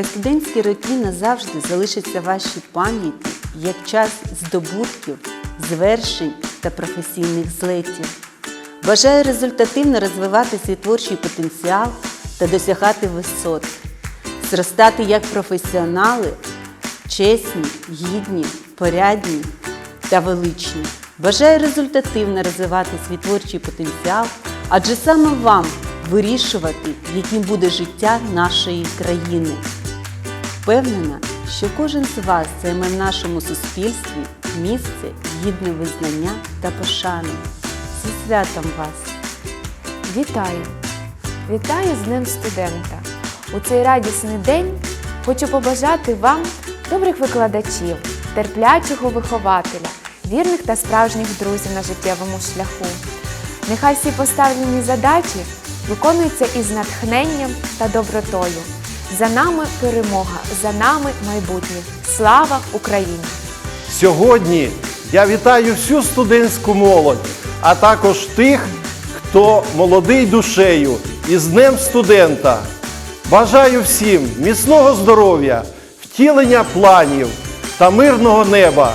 Хай студентські роки назавжди залишаться вашій пам'яті як час здобутків, звершень та професійних злетів. Бажаю результативно розвивати свій творчий потенціал та досягати висот, зростати як професіонали, чесні, гідні, порядні та величні. Бажаю результативно розвивати свій творчий потенціал, адже саме вам вирішувати, яким буде життя нашої країни. Впевнена, що кожен з вас займе в нашому суспільстві місце гідне визнання та пошани. Зі святом вас! Вітаю! Вітаю з Днем студента! У цей радісний день хочу побажати вам добрих викладачів, терплячого вихователя, вірних та справжніх друзів на життєвому шляху. Нехай всі поставлені задачі виконуються із натхненням та добротою. За нами перемога, за нами майбутнє. Слава Україні! Сьогодні я вітаю всю студентську молодь, а також тих, хто молодий душею із Днем студента. Бажаю всім міцного здоров'я, втілення планів та мирного неба.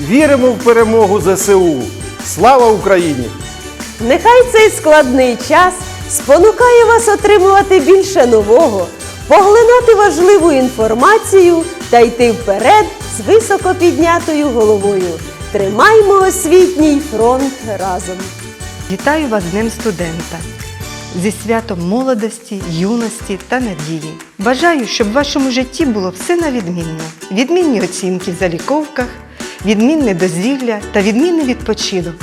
Віримо в перемогу ЗСУ. Слава Україні! Нехай цей складний час спонукає вас отримувати більше нового, поглинати важливу інформацію та йти вперед з високо піднятою головою. Тримаймо освітній фронт разом. Вітаю вас Днем студента! Зі святом молодості, юності та надії. Бажаю, щоб в вашому житті було все на відмінно. Відмінні оцінки в заліковках, відмінне дозвілля та відмінний відпочинок.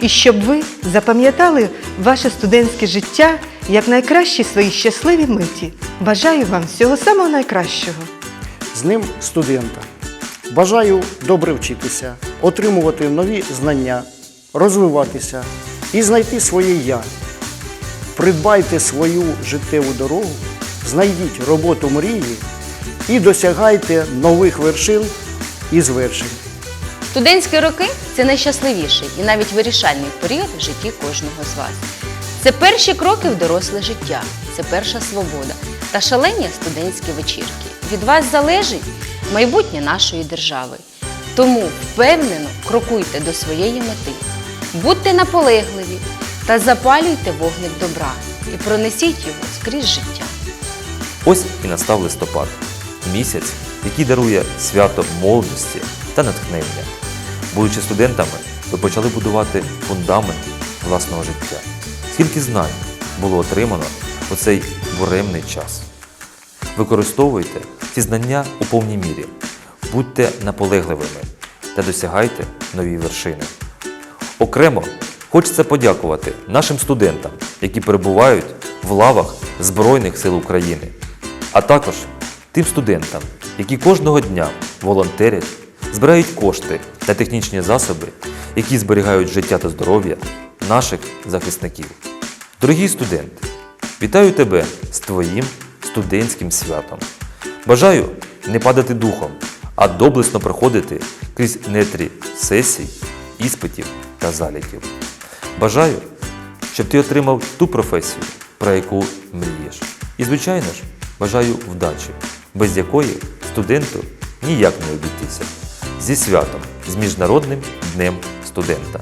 І щоб ви запам'ятали ваше студентське життя як найкращі свої щасливі миті. Бажаю вам всього самого найкращого. з ним студента. Бажаю добре вчитися, отримувати нові знання, розвиватися і знайти своє я. Придбайте свою життєву дорогу, знайдіть роботу мрії і досягайте нових вершин і звершень. Студентські роки це найщасливіший і навіть вирішальний період в житті кожного з вас. Це перші кроки в доросле життя, це перша свобода та шалені студентські вечірки. Від вас залежить майбутнє нашої держави. Тому впевнено крокуйте до своєї мети, будьте наполегливі та запалюйте вогник добра і пронесіть його скрізь життя. Ось і настав листопад, місяць, який дарує свято молодості та натхнення. Будучи студентами, ви почали будувати фундамент власного життя. Скільки знань було отримано у цей буремний час. Використовуйте ці знання у повній мірі, будьте наполегливими та досягайте нові вершини. Окремо хочеться подякувати нашим студентам, які перебувають в лавах Збройних сил України, а також тим студентам, які кожного дня волонтерять, збирають кошти та технічні засоби, які зберігають життя та здоров'я наших захисників. Дорогі студенти, вітаю тебе з твоїм студентським святом. Бажаю не падати духом, а доблесно проходити крізь нетрі сесій, іспитів та заліків. Бажаю, щоб ти отримав ту професію, про яку мрієш. І, звичайно ж, бажаю вдачі, без якої студенту ніяк не обійтися. Зі святом, з Міжнародним днем студента.